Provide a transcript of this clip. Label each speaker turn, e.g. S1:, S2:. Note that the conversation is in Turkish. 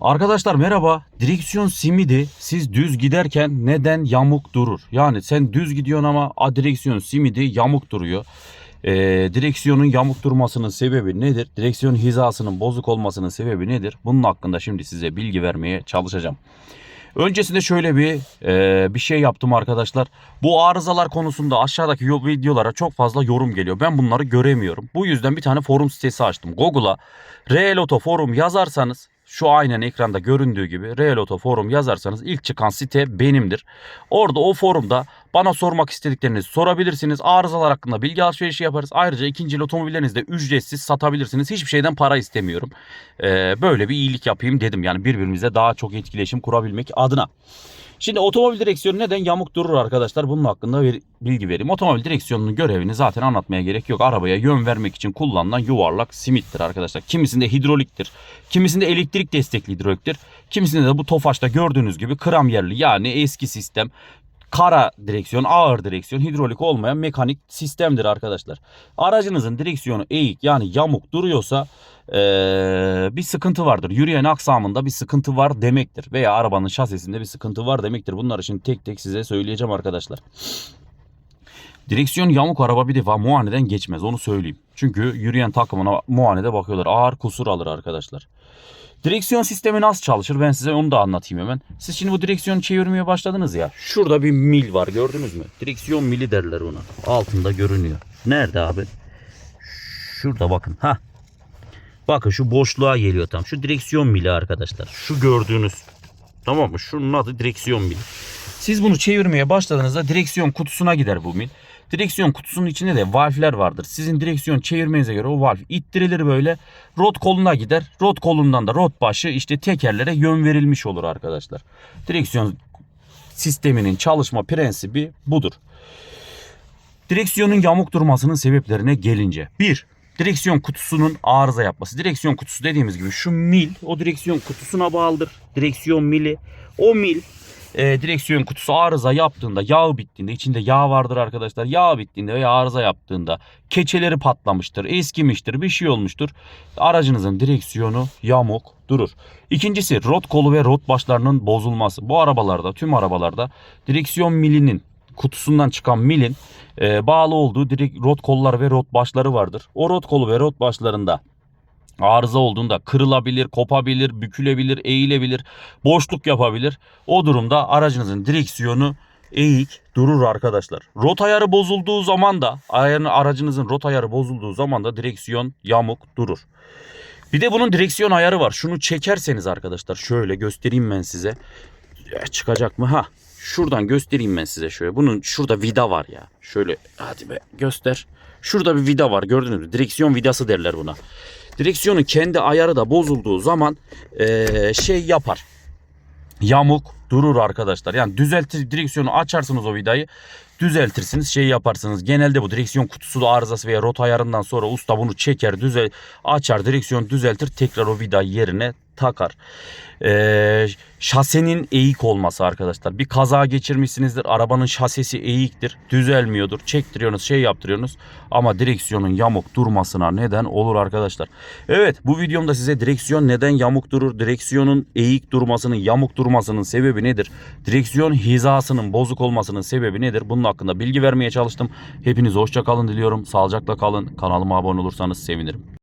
S1: Arkadaşlar merhaba. Direksiyon simidi siz düz giderken neden yamuk durur? Yani sen düz gidiyorsun ama a, direksiyon simidi yamuk duruyor. Ee, direksiyonun yamuk durmasının sebebi nedir? Direksiyon hizasının bozuk olmasının sebebi nedir? Bunun hakkında şimdi size bilgi vermeye çalışacağım. Öncesinde şöyle bir e, bir şey yaptım arkadaşlar. Bu arızalar konusunda aşağıdaki videolara çok fazla yorum geliyor. Ben bunları göremiyorum. Bu yüzden bir tane forum sitesi açtım. Google'a Real Auto Forum yazarsanız şu aynen ekranda göründüğü gibi Real Auto Forum yazarsanız ilk çıkan site benimdir. Orada o forumda bana sormak istediklerinizi sorabilirsiniz. Arızalar hakkında bilgi alışverişi yaparız. Ayrıca ikinci el otomobillerinizi de ücretsiz satabilirsiniz. Hiçbir şeyden para istemiyorum. Ee, böyle bir iyilik yapayım dedim. Yani birbirimize daha çok etkileşim kurabilmek adına. Şimdi otomobil direksiyonu neden yamuk durur arkadaşlar? Bunun hakkında bir bilgi vereyim. Otomobil direksiyonunun görevini zaten anlatmaya gerek yok. Arabaya yön vermek için kullanılan yuvarlak simittir arkadaşlar. Kimisinde hidroliktir. Kimisinde elektrik destekli hidroliktir. Kimisinde de bu Tofaş'ta gördüğünüz gibi kram yerli yani eski sistem kara direksiyon, ağır direksiyon, hidrolik olmayan mekanik sistemdir arkadaşlar. Aracınızın direksiyonu eğik yani yamuk duruyorsa eee, bir sıkıntı vardır. Yürüyen aksamında bir sıkıntı var demektir. Veya arabanın şasisinde bir sıkıntı var demektir. Bunları şimdi tek tek size söyleyeceğim arkadaşlar. Direksiyon yamuk araba bir defa muayeneden geçmez onu söyleyeyim. Çünkü yürüyen takımına muayenede bakıyorlar. Ağır kusur alır arkadaşlar. Direksiyon sistemi nasıl çalışır ben size onu da anlatayım hemen. Siz şimdi bu direksiyonu çevirmeye başladınız ya. Şurada bir mil var gördünüz mü? Direksiyon mili derler ona. Altında görünüyor. Nerede abi? Şurada bakın. Ha. Bakın şu boşluğa geliyor tam. Şu direksiyon mili arkadaşlar. Şu gördüğünüz. Tamam mı? Şunun adı direksiyon mili. Siz bunu çevirmeye başladığınızda direksiyon kutusuna gider bu mil. Direksiyon kutusunun içinde de valfler vardır. Sizin direksiyon çevirmenize göre o valf ittirilir böyle. Rot koluna gider. Rot kolundan da rot başı işte tekerlere yön verilmiş olur arkadaşlar. Direksiyon sisteminin çalışma prensibi budur. Direksiyonun yamuk durmasının sebeplerine gelince. 1. Direksiyon kutusunun arıza yapması. Direksiyon kutusu dediğimiz gibi şu mil o direksiyon kutusuna bağlıdır. Direksiyon mili. O mil e, direksiyon kutusu arıza yaptığında yağ bittiğinde içinde yağ vardır arkadaşlar. Yağ bittiğinde veya arıza yaptığında keçeleri patlamıştır, eskimiştir, bir şey olmuştur. Aracınızın direksiyonu yamuk durur. İkincisi rot kolu ve rot başlarının bozulması. Bu arabalarda tüm arabalarda direksiyon milinin kutusundan çıkan milin e, bağlı olduğu direkt rot kolları ve rot başları vardır. O rot kolu ve rot başlarında arıza olduğunda kırılabilir, kopabilir, bükülebilir, eğilebilir, boşluk yapabilir. O durumda aracınızın direksiyonu eğik durur arkadaşlar. Rot ayarı bozulduğu zaman da aracınızın rot ayarı bozulduğu zaman da direksiyon yamuk durur. Bir de bunun direksiyon ayarı var. Şunu çekerseniz arkadaşlar şöyle göstereyim ben size. Çıkacak mı? Ha. Şuradan göstereyim ben size şöyle. Bunun şurada vida var ya. Şöyle hadi be göster. Şurada bir vida var gördünüz mü? Direksiyon vidası derler buna. Direksiyonun kendi ayarı da bozulduğu zaman eee, şey yapar. Yamuk durur arkadaşlar. Yani düzeltir direksiyonu açarsınız o vidayı. Düzeltirsiniz şey yaparsınız. Genelde bu direksiyon kutusu da arızası veya rot ayarından sonra usta bunu çeker düzel açar direksiyon düzeltir tekrar o vidayı yerine takar. Ee, şasenin eğik olması arkadaşlar. Bir kaza geçirmişsinizdir. Arabanın şasesi eğiktir. Düzelmiyordur. Çektiriyorsunuz şey yaptırıyorsunuz. Ama direksiyonun yamuk durmasına neden olur arkadaşlar. Evet bu videomda size direksiyon neden yamuk durur? Direksiyonun eğik durmasının yamuk durmasının sebebi nedir? Direksiyon hizasının bozuk olmasının sebebi nedir? Bunun hakkında bilgi vermeye çalıştım. Hepiniz hoşça kalın diliyorum. Sağlıcakla kalın. Kanalıma abone olursanız sevinirim.